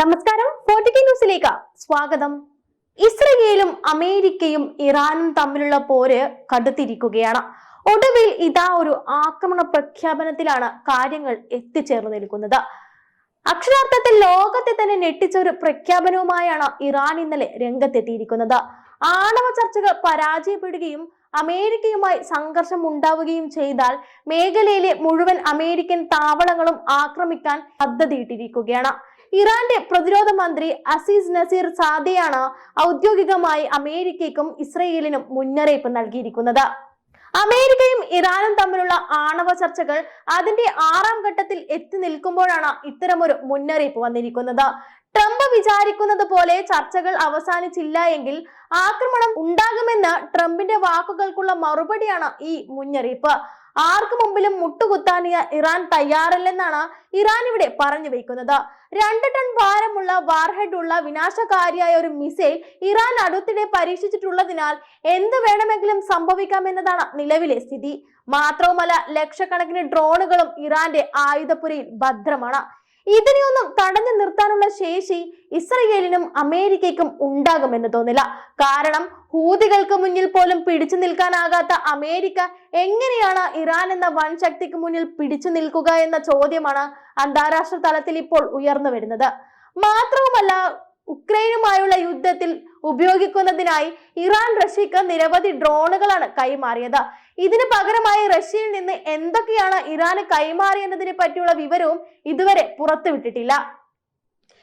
നമസ്കാരം ന്യൂസിലേക്ക് സ്വാഗതം. ഇസ്രയേലും അമേരിക്കയും ഇറാനും തമ്മിലുള്ള പോര് കടുത്തിരിക്കുകയാണ്. ഒടുവിൽ ഇതാ ഒരു ആക്രമണ പ്രഖ്യാപനത്തിലാണ് കാര്യങ്ങൾ എത്തിച്ചേർന്ന് നിൽക്കുന്നത്. അക്ഷരാർത്ഥത്തിൽ ലോകത്തെ തന്നെ ഞെട്ടിച്ച ഒരു പ്രഖ്യാപനവുമായാണ് ഇറാൻ ഇന്നലെ രംഗത്തെത്തിയിരിക്കുന്നത്. ആണവ ചർച്ചകൾ പരാജയപ്പെടുകയും അമേരിക്കയുമായി സംഘർഷം ഉണ്ടാവുകയും ചെയ്താൽ മേഖലയിലെ മുഴുവൻ അമേരിക്കൻ താവളങ്ങളും ആക്രമിക്കാൻ പദ്ധതിയിട്ടിരിക്കുകയാണ്. ഇറാന്റെ പ്രതിരോധ മന്ത്രി അസീസ് നസീർ സാദയാണ് ഔദ്യോഗികമായി അമേരിക്കയ്ക്കും ഇസ്രയേലിനും മുന്നറിയിപ്പ് നൽകിയിരിക്കുന്നത്. അമേരിക്കയും ഇറാനും തമ്മിലുള്ള ആണവ ചർച്ചകൾ അതിന്റെ ആറാം ഘട്ടത്തിൽ എത്തി നിൽക്കുമ്പോഴാണ് ഇത്തരമൊരു മുന്നറിയിപ്പ് വന്നിരിക്കുന്നത്. ട്രംപ് വിചാരിക്കുന്നത് പോലെ ചർച്ചകൾ അവസാനിച്ചില്ല എങ്കിൽ ആക്രമണം ഉണ്ടാകുമെന്ന് ട്രംപിന്റെ വാക്കുകൾക്കുള്ള മറുപടിയാണ് ഈ മുന്നറിയിപ്പ്. ആർക്കു മുമ്പിലും മുട്ടുകുത്താനിയ ഇറാൻ തയ്യാറല്ലെന്നാണ് ഇറാൻ ഇവിടെ പറഞ്ഞു വെക്കുന്നത്. രണ്ട് ടൺ ഭാരമുള്ള വാർഹെഡ് ഉള്ള വിനാശകാരിയായ ഒരു മിസൈൽ ഇറാൻ അടുത്തിടെ പരീക്ഷിച്ചിട്ടുള്ളതിനാൽ എന്ത് വേണമെങ്കിലും സംഭവിക്കാം എന്നതാണ് നിലവിലെ സ്ഥിതി. മാത്രവുമല്ല ലക്ഷക്കണക്കിന് ഡ്രോണുകളും ഇറാന്റെ ആയുധപ്പുരയിൽ ഭദ്രമാണ്. ഇതിനെയൊന്നും തടഞ്ഞു നിർത്താനുള്ള ശേഷി ഇസ്രയേലിനും അമേരിക്കയ്ക്കും ഉണ്ടാകുമെന്ന് തോന്നില്ല. കാരണം ഹൂതികൾക്ക് മുന്നിൽ പോലും പിടിച്ചു നിൽക്കാനാകാത്ത അമേരിക്ക എങ്ങനെയാണ് ഇറാൻ എന്ന വൻ ശക്തിക്ക് മുന്നിൽ പിടിച്ചു നിൽക്കുക എന്ന ചോദ്യമാണ് അന്താരാഷ്ട്ര തലത്തിൽ ഇപ്പോൾ ഉയർന്നു വരുന്നത്. മാത്രവുമല്ല ഉക്രൈനുമായുള്ള യുദ്ധത്തിൽ ഉപയോഗിക്കുന്നതിനായി ഇറാൻ റഷ്യക്ക് നിരവധി ഡ്രോണുകളാണ് കൈമാറിയത്. ഇതിന് പകരമായി റഷ്യയിൽ നിന്ന് എന്തൊക്കെയാണ് ഇറാന് കൈമാറിയെന്നതിനെ പറ്റിയുള്ള വിവരവും ഇതുവരെ പുറത്തുവിട്ടിട്ടില്ല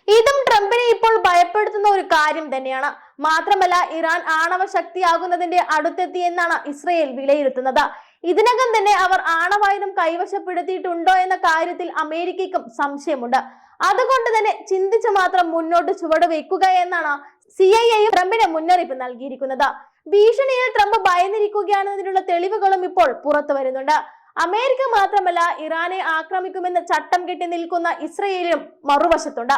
ഇതും ട്രംപിനെ ഇപ്പോൾ ഭയപ്പെടുത്തുന്ന ഒരു കാര്യം തന്നെയാണ്. മാത്രമല്ല ഇറാൻ ആണവ ശക്തിയാകുന്നതിന്റെ അടുത്തെത്തി എന്നാണ് ഇസ്രയേൽ വിലയിരുത്തുന്നത്. ഇതിനകം തന്നെ അവർ ആണവായുധം കൈവശപ്പെടുത്തിയിട്ടുണ്ടോ എന്ന കാര്യത്തിൽ അമേരിക്കയ്ക്കും സംശയമുണ്ട്. അതുകൊണ്ട് തന്നെ ചിന്തിച്ച് മാത്രം മുന്നോട്ട് ചുവട് വെക്കുക എന്നാണ് സി ഐ എയും ട്രംപിന് മുന്നറിയിപ്പ് നൽകിയിരിക്കുന്നത്. ഭീഷണിയിൽ ട്രംപ് ഭയന്നിരിക്കുകയാണെന്നതിനുള്ള തെളിവുകളും ഇപ്പോൾ പുറത്തു വരുന്നുണ്ട്. അമേരിക്ക മാത്രമല്ല ഇറാനെ ആക്രമിക്കുമെന്ന് ചട്ടം കെട്ടി നിൽക്കുന്ന ഇസ്രയേലും മറുവശത്തുണ്ട്.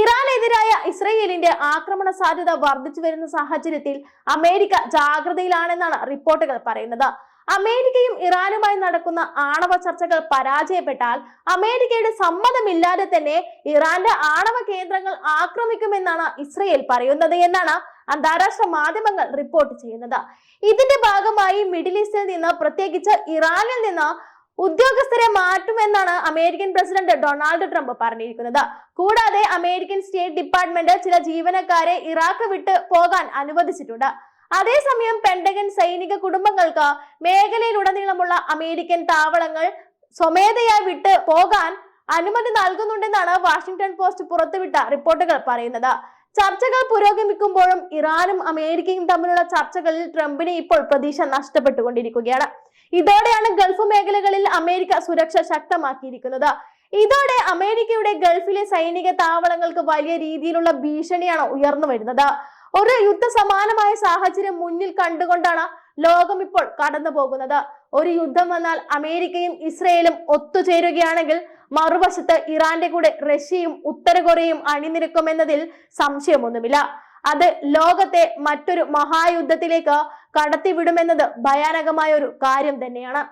ഇറാനെതിരായ ഇസ്രയേലിന്റെ ആക്രമണ സാധ്യത വർദ്ധിച്ചു വരുന്ന സാഹചര്യത്തിൽ അമേരിക്ക ജാഗ്രതയിലാണെന്നാണ് റിപ്പോർട്ടുകൾ പറയുന്നത്. അമേരിക്കയും ഇറാനുമായി നടക്കുന്ന ആണവ ചർച്ചകൾ പരാജയപ്പെട്ടാൽ അമേരിക്കയുടെ സമ്മതമില്ലാതെ തന്നെ ഇറാന്റെ ആണവ കേന്ദ്രങ്ങൾ ആക്രമിക്കുമെന്നാണ് ഇസ്രയേൽ പറയുന്നത് എന്നാണ് അന്താരാഷ്ട്ര മാധ്യമങ്ങൾ റിപ്പോർട്ട് ചെയ്യുന്നത്. ഇതിന്റെ ഭാഗമായി മിഡിൽ ഈസ്റ്റിൽ നിന്ന് പ്രത്യേകിച്ച് ഇറാനിൽ നിന്ന് ഉദ്യോഗസ്ഥരെ മാറ്റുമെന്നാണ് അമേരിക്കൻ പ്രസിഡന്റ് ഡൊണാൾഡ് ട്രംപ് പറഞ്ഞിരിക്കുന്നത്. കൂടാതെ അമേരിക്കൻ സ്റ്റേറ്റ് ഡിപ്പാർട്ട്മെന്റ് ചില ജീവനക്കാരെ ഇറാഖ് വിട്ട് പോകാൻ അനുവദിച്ചിട്ടുണ്ട്. അതേസമയം പെൻഡഗൻ സൈനിക കുടുംബങ്ങൾക്ക് മേഖലയിലുടനീളമുള്ള അമേരിക്കൻ താവളങ്ങൾ സ്വമേധയായി വിട്ട് പോകാൻ അനുമതി നൽകുന്നുണ്ടെന്നാണ് വാഷിംഗ്ടൺ പോസ്റ്റ് പുറത്തുവിട്ട റിപ്പോർട്ടുകൾ പറയുന്നത്. ചർച്ചകൾ പുരോഗമിക്കുമ്പോഴും ഇറാനും അമേരിക്കയും തമ്മിലുള്ള ചർച്ചകളിൽ ട്രംപിന് ഇപ്പോൾ പ്രതീക്ഷ നഷ്ടപ്പെട്ടുകൊണ്ടിരിക്കുകയാണ്. ഇതോടെയാണ് ഗൾഫ് മേഖലകളിൽ അമേരിക്ക സുരക്ഷ ശക്തമാക്കിയിരിക്കുന്നത്. ഇതോടെ അമേരിക്കയുടെ ഗൾഫിലെ സൈനിക താവളങ്ങൾക്ക് വലിയ രീതിയിലുള്ള ഭീഷണിയാണ് ഉയർന്നു വരുന്നത്. ഒരു യുദ്ധ സമാനമായ സാഹചര്യം മുന്നിൽ കണ്ടുകൊണ്ടാണ് ലോകം ഇപ്പോൾ കടന്നു പോകുന്നത്. ഒരു യുദ്ധം വന്നാൽ അമേരിക്കയും ഇസ്രയേലും ഒത്തുചേരുകയാണെങ്കിൽ മറുവശത്ത് ഇറാന്റെ കൂടെ റഷ്യയും ഉത്തര കൊറിയയും അണിനിരക്കുമെന്നതിൽ സംശയമൊന്നുമില്ല. അത് ലോകത്തെ മറ്റൊരു മഹായുദ്ധത്തിലേക്ക് കടത്തിവിടുമെന്നത് ഭയാനകമായ ഒരു കാര്യം തന്നെയാണ്.